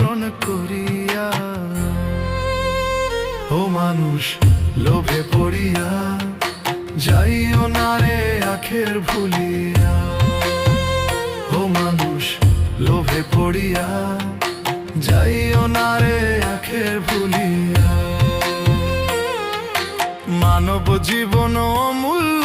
স্মরণ করিয়া, ও মানুষ, লোভে পড়িয়া, যাইও না রে আখের ভুলিয়া। ও মানুষ, লোভে পড়িয়া, যাইও না রে আখের ভুলিয়া। মানব জীবন অমূল্য